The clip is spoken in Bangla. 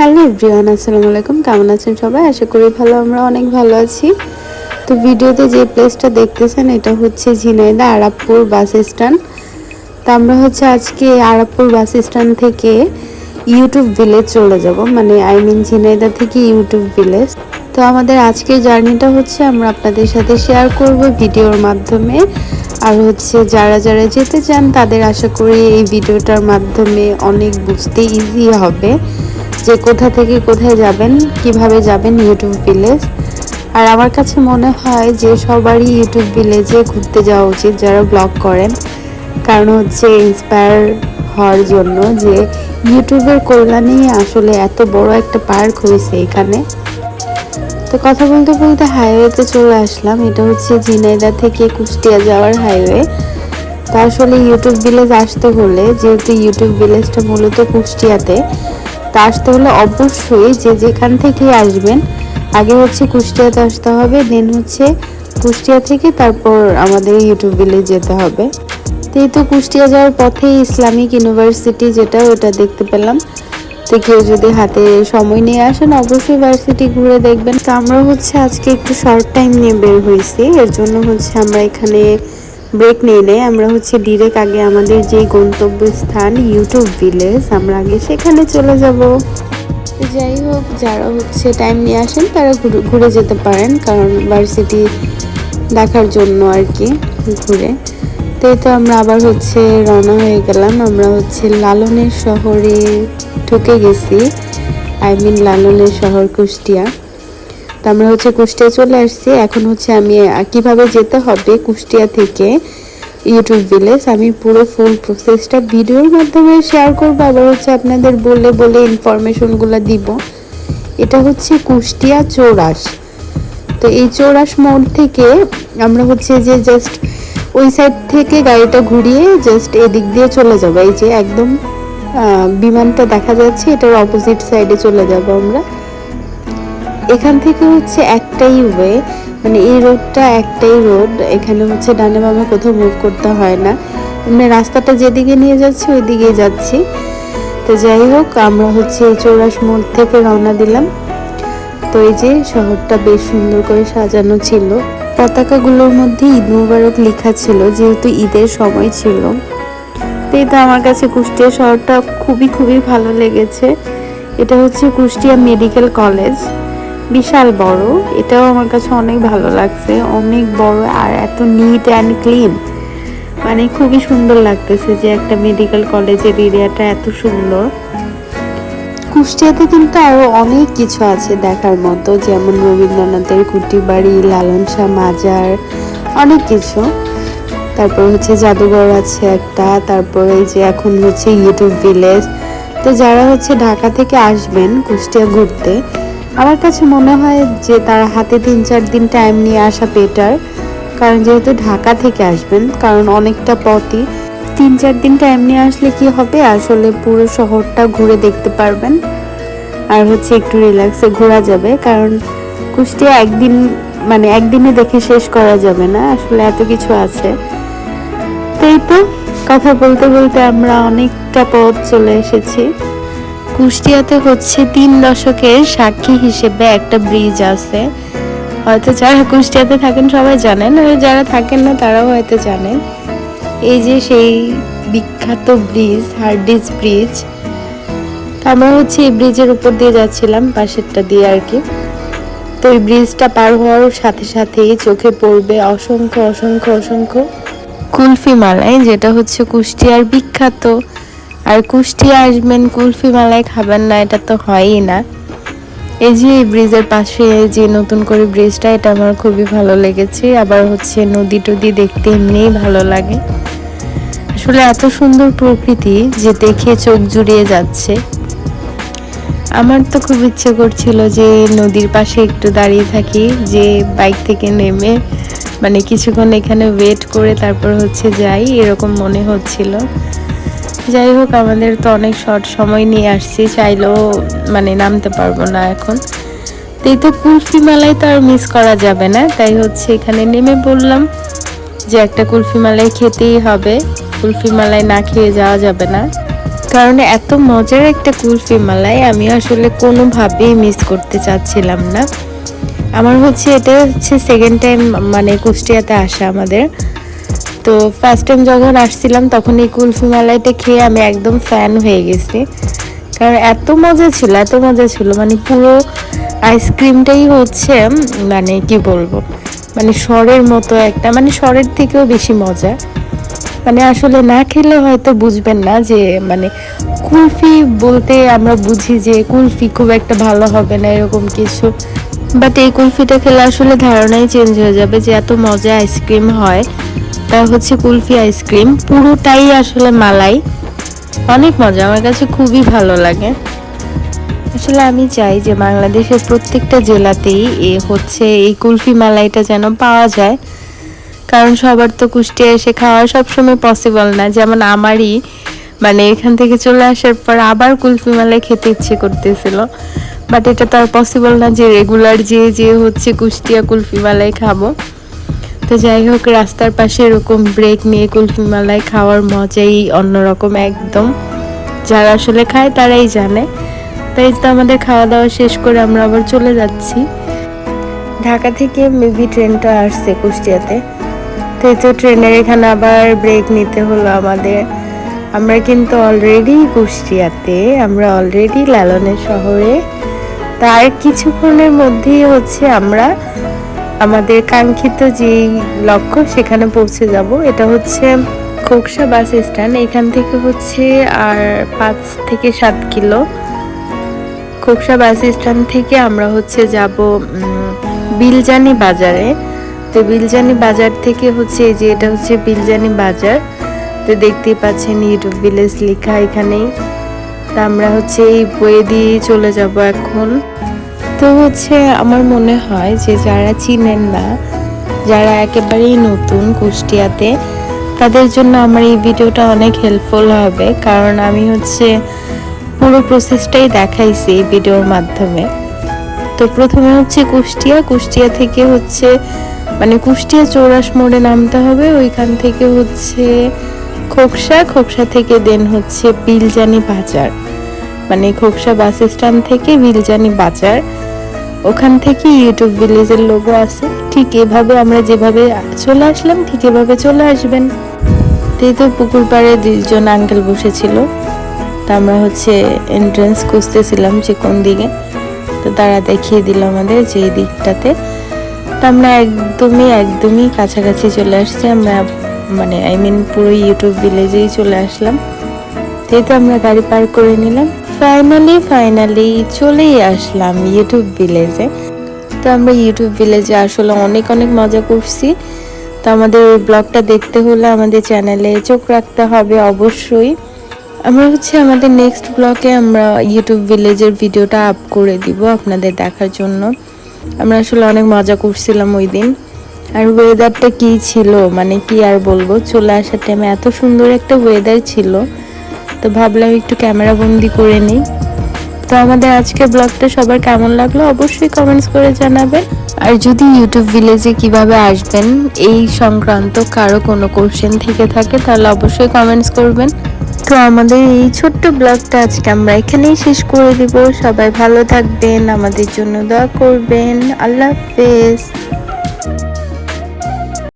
হ্যালো এভরিওয়ান, আসসালামু আলাইকুম। কেমন আছেন সবাই? আশা করি ভালো, আমরা অনেক ভালো আছি। তো ভিডিওতে যে প্লেসটা দেখতেছেন, এটা হচ্ছে ঝিনাইদা আরাবপুর বাস স্ট্যান্ড। তো আমরা হচ্ছে আজকে আরাবপুর বাস স্ট্যান্ড থেকে ইউটিউব ভিলেজ চলে যাব। মানে আই মিন ঝিনাইদা থেকে ইউটিউব ভিলেজ তো আমাদের আজকের জার্নিটা হচ্ছে, আমরা আপনাদের সাথে শেয়ার করব ভিডিওর মাধ্যমে। আর হচ্ছে, যারা যারা যেতে চান, তাদের আশা করি এই ভিডিওটার মাধ্যমে অনেক বুঝতে ইজি হবে। যে কোথা থেকে কোথায় যাবেন, কীভাবে যাবেন ইউটিউব ভিলেজ আর আমার কাছে মনে হয় যে সবারই ইউটিউব ভিলেজে ঘুরতে যাওয়া উচিত, যারা ব্লগ করেন। কারণ হচ্ছে ইন্সপায়ার হওয়ার জন্য যে ইউটিউবের কল্যাণেই আসলে এত বড় একটা পার্ক হয়েছে এখানে। তো কথা বলতে বলতে হাইওয়েতে চলে আসলাম। এটা হচ্ছে ঝিনাইদা থেকে কুষ্টিয়া যাওয়ার হাইওয়ে তো আসলে ইউটিউব ভিলেজ আসতে হলে, যেহেতু ইউটিউব ভিলেজটা মূলত কুষ্টিয়াতে তা আসতে হলে অবশ্যই যে যেখান থেকে আসবেন, আগে হচ্ছে কুষ্টিয়াতে আসতে হবে দেন হচ্ছে কুষ্টিয়া থেকে তারপর আমাদের ইউটিউব ভিলেজ যেতে হবে। তো এই তো কুষ্টিয়া যাওয়ার পথে ইসলামিক ইউনিভার্সিটি যেটা, ওটা দেখতে পেলাম। তো কেউ যদি হাতে সময় নিয়ে আসেন, অবশ্যই ভার্সিটি ঘুরে দেখবেন। তো আমরা হচ্ছে আজকে একটু শর্ট টাইম নিয়ে বের হয়েছি, এর জন্য হচ্ছে আমরা এখানে ব্রেক নিয়ে নেই আমরা হচ্ছে ডিরেক্ট আগে আমাদের যে গন্তব্যস্থান ইউটিউব ভিলেজ আমরা আগে সেখানে চলে যাব। যাই হোক, যারা হচ্ছে টাইম নিয়ে আসেন, তারা ঘুরে- যেতে পারেন, কারণ ভার্সিটি দেখার জন্য আর কি, ঘুরে। তো তো আমরা আবার হচ্ছে রওনা হয়ে গেলাম। আমরা হচ্ছে লালনের শহরে ঢুকে গেছি। আই মিন লালনের শহর কুষ্টিয়া। তো আমরা হচ্ছে কুষ্টিয়া চলে আসছি। এখন হচ্ছে আমি কীভাবে যেতে হবে কুষ্টিয়া থেকে ইউটিউব ভিলেজ আমি পুরো ফুল প্রসেসটা ভিডিওর মাধ্যমে শেয়ার করব, আবার হচ্ছে আপনাদের বলে বলে ইনফরমেশনগুলো দিব। এটা হচ্ছে কুষ্টিয়া চৌরাস। তো এই চৌরাস মোড় থেকে আমরা হচ্ছে যে জাস্ট ওই সাইড থেকে গাড়িটা ঘুরিয়ে জাস্ট এদিক দিয়ে চলে যাব। এই যে একদম বিমানটা দেখা যাচ্ছে, এটার অপোজিট সাইডে চলে যাব আমরা। এখান থেকে হচ্ছে একটাই ওয়ে মানে এই রোডটা একটাই রোড এখানে হচ্ছে ডানে বামে কোথাও মুভ করতে হয় না। মানে রাস্তাটা যেদিকে নিয়ে যাচ্ছে ওই দিকেই যাচ্ছি। তো যাই হোক, আমরা হচ্ছে এই চৌরাস মোড় থেকে রওনা দিলাম। তো এই যে শহরটা বেশ সুন্দর করে সাজানো ছিল। পতাকাগুলোর মধ্যে ঈদ মুবারক লেখা ছিল, যেহেতু ঈদের সময় ছিল। তো এই তো আমার কাছে কুষ্টিয়া শহরটা খুবই খুবই ভালো লেগেছে। এটা হচ্ছে কুষ্টিয়া মেডিকেল কলেজ। বিশাল বড়। এটাও আমার কাছে অনেক ভালো লাগছে। অনেক বড় আর এত নিট অ্যান্ড ক্লিন মানে খুবই সুন্দর লাগতেছে যে একটা মেডিকেল কলেজের এরিয়াটা এত সুন্দর। কুষ্টিয়াতে কিন্তু আরও অনেক কিছু আছে দেখার মতো। যেমন রবীন্দ্রনাথের কুটি বাড়ি লালন শাহ মাজার, অনেক কিছু। তারপর হচ্ছে জাদুঘর আছে একটা। তারপর এই যে এখন হচ্ছে ইউটিউব ভিলেজ তো যারা হচ্ছে ঢাকা থেকে আসবেন, কুষ্টিয়া ঘুরতে আমার কাছে মনে হয় যে তারা হাতে তিন চার দিন টাইম নিয়ে আসা বেটার কারণ যেহেতু ঢাকা থেকে আসবেন, কারণ অনেকটা পথই। তিন চার দিন টাইম নিয়ে আসলে কি হবে? আসলে পুরো শহরটা ঘুরে দেখতে পারবেন। আর হচ্ছে একটু রিল্যাক্সে ঘোরা যাবে, কারণ কুষ্টিয়া একদিন মানে একদিনে দেখে শেষ করা যাবে না, আসলে এত কিছু আছে। তো এই তো, কথা বলতে বলতে আমরা অনেকটা পথ চলে এসেছি। কুষ্টিয়াতে হচ্ছে তিন দশকের সাক্ষী হিসেবে একটা ব্রিজ আছে। হয়তো যারা কুষ্টিয়াতে থাকেন সবাই জানেন, আর যারা থাকেন না তারাও হয়তো জানেন। এই যে সেই বিখ্যাত ব্রিজ হার্ডিস ব্রিজ আমরা হচ্ছে এই ব্রিজের উপর দিয়ে যাচ্ছিলাম, পাশেরটা দিয়ে আর কি। তো এই ব্রিজটা পার হওয়ার সাথে সাথেই চোখে পড়বে অসংখ্য অসংখ্য অসংখ্য কুলফি মালাই, যেটা হচ্ছে কুষ্টিয়ার বিখ্যাত আর কুষ্টিয়া আসবেন, কুলফি মালাই খাবেন না, এটা তো হয়ই না। এই যে এই ব্রিজের পাশে যে নতুন করে ব্রিজটা, এটা আমার খুবই ভালো লেগেছে। আবার হচ্ছে নদী টদি দেখতে এমনিই ভালো লাগে। আসলে এত সুন্দর প্রকৃতি যে দেখে চোখ জুড়িয়ে যাচ্ছে। আমার তো খুব ইচ্ছে করছিল যে নদীর পাশে একটু দাঁড়িয়ে থাকি, যে বাইক থেকে নেমে মানে কিছুক্ষণ এখানে ওয়েট করে তারপর হচ্ছে যাই, এরকম মনে হচ্ছিল। যাই হোক, আমাদের তো অনেক শর্ট সময় নিয়ে আসছি, চাইলেও মানে নামতে পারব না এখন। তো এই তো কুলফি মালাই তো আর মিস করা যাবে না, তাই হচ্ছে এখানে নেমে বললাম যে একটা কুলফি মালাই খেতেই হবে। কুলফি মালাই না খেয়ে যাওয়া যাবে না। কারণ এত মজার একটা কুলফি মালাই আমি আসলে কোনোভাবেই মিস করতে চাচ্ছিলাম না। আমার হচ্ছে এটা হচ্ছে সেকেন্ড টাইম মানে কুষ্টিয়াতে আসা আমাদের। তো ফার্স্ট টাইম যখন আসছিলাম, তখন এই কুলফি মালাইটা খেয়ে আমি একদম ফ্যান হয়ে গেছি। কারণ এত মজা ছিল, এত মজা ছিল। মানে পুরো আইসক্রিমটাই হচ্ছে মানে কি বলব? মানে স্বরের মতো একটা মানে স্বরের থেকেও বেশি মজা। মানে আসলে না খেলে হয়তো বুঝবেন না যে মানে কুলফি বলতে আমরা বুঝি যে, কুলফি খুব একটা ভালো হবে না এরকম কিছু। বাট এই কুলফিটা খেলে আসলে ধারণাই চেঞ্জ হয়ে যাবে যে এত মজা আইসক্রিম হয়। তা হচ্ছে কুলফি আইসক্রিম। পুরোটাই আসলে মালাই। অনেক মজা, আমার কাছে খুবই ভালো লাগে। আসলে আমি চাই যে বাংলাদেশের প্রত্যেকটা জেলাতেই এ হচ্ছে এই কুলফি মালাইটা যেন পাওয়া যায়। কারণ সবার তো কুষ্টিয়া এসে খাওয়া সবসময় পসিবল না। যেমন আমারই মানে এখান থেকে চলে আসার পর আবার কুলফি মালাই খেতে ইচ্ছে করতেছিল। বাট এটা তো আর পসিবল না যে রেগুলার যে যে হচ্ছে কুষ্টিয়া কুলফি মালাই খাব। তো যাই হোক, রাস্তার পাশে এরকম ব্রেক নিয়ে কুলফি মালাই খাওয়ার মজাই অন্যরকম একদম। যারা আসলে খায় তারাই জানে। তাই তো আমাদের খাওয়া দাওয়া শেষ করে আমরা আবার চলে যাচ্ছি। ঢাকা থেকে মেবি ট্রেনটা আসছে কুষ্টিয়াতে। তো এই তো ট্রেনের এখানে আবার ব্রেক নিতে হলো আমাদের। আমরা কিন্তু অলরেডি কুষ্টিয়াতে, আমরা অলরেডি লালনের শহরে। তার কিছুক্ষণের মধ্যেই হচ্ছে আমরা আমাদের কাঙ্ক্ষিত যেই লক্ষ্য, সেখানে পৌঁছে যাব। এটা হচ্ছে খোকসা বাস স্ট্যান্ড। এখান থেকে হচ্ছে আর পাঁচ থেকে সাত কিলো। খোকসা বাস স্ট্যান্ড থেকে আমরা হচ্ছে যাব বিলজানি বাজারে। তো বিলজানি বাজার থেকে হচ্ছে এই যে এটা হচ্ছে বিলজানি বাজার। তো দেখতেই পাচ্ছেন ইউটিউব ভিলেজ লেখা এখানেই। তা আমরা হচ্ছে এই বয়ে দিয়ে চলে যাব এখন। তো হচ্ছে আমার মনে হয় যে যারা চিনেন না, যারা একেবারেই নতুন কুষ্টিয়াতে, তাদের জন্য আমার এই ভিডিওটা অনেক হেল্পফুল হবে। কারণ আমি হচ্ছে পুরো প্রসেসটাই দেখাইছি এই ভিডিওর মাধ্যমে। তো প্রথমে হচ্ছে কুষ্টিয়া কুষ্টিয়া থেকে হচ্ছে মানে কুষ্টিয়া চৌরাস মোড়ে নামতে হবে। ওইখান থেকে হচ্ছে খোকসা খোকসা থেকে দেন হচ্ছে বিলজানি বাজার। মানে খোকসা বাস স্ট্যান্ড থেকে বিলজানি বাজার। ওখান থেকে ইউটিউব ভিলেজের লোগো আছে। ঠিক এভাবে আমরা যেভাবে চলে আসলাম, ঠিক এভাবে চলে আসবেন। তো তো পুকুর পাড়ে দুইজন আঙ্কেল বসেছিল। তা আমরা হচ্ছে এন্ট্রেন্স খুঁজতেছিলাম যে কোন দিকে। তো তারা দেখিয়ে দিল আমাদের যে দিকটাতে। তা আমরা একদমই একদমই কাছাকাছি চলে আসছি। আমরা মানে আই মিন পুরো ইউটিউব ভিলেজেই চলে আসলাম। তো এই তো আমরা গাড়ি পার করে নিলাম। ফাইনালি ফাইনালি চলেই আসলাম ইউটিউব ভিলেজে তো আমরা ইউটিউব ভিলেজে আসলে অনেক অনেক মজা করছি। তো আমাদের ওই ব্লগটা দেখতে হলে আমাদের চ্যানেলে চোখ রাখতে হবে অবশ্যই। আমরা হচ্ছে আমাদের নেক্সট ব্লগে আমরা ইউটিউব ভিলেজের ভিডিওটা আপ করে দিব আপনাদের দেখার জন্য। আমরা আসলে অনেক মজা করছিলাম ওই দিন। আর ওয়েদারটা কি ছিল? মানে কি আর বলব? চলে আসার টাইমে এত সুন্দর একটা ওয়েদার ছিল। তো ভাবলাম একটু ক্যামেরা বন্দি করে নিই। তো আমাদের আজকে ব্লগটা সবার কেমন লাগল অবশ্যই কমেন্টস করে জানাবেন। আর যদি ইউটিউব ভিলেজে কীভাবে আসবেন এই সংক্রান্ত কারও কোনো কোশ্চেন থেকে থাকে তাহলে অবশ্যই কমেন্টস করবেন। তো আমাদের এই ছোট্ট ব্লগটা আজকে আমরা এখানেই শেষ করে দিব। সবাই ভালো থাকবেন আমাদের জন্য দোয়া করবেন। আল্লাহ হাফেজ।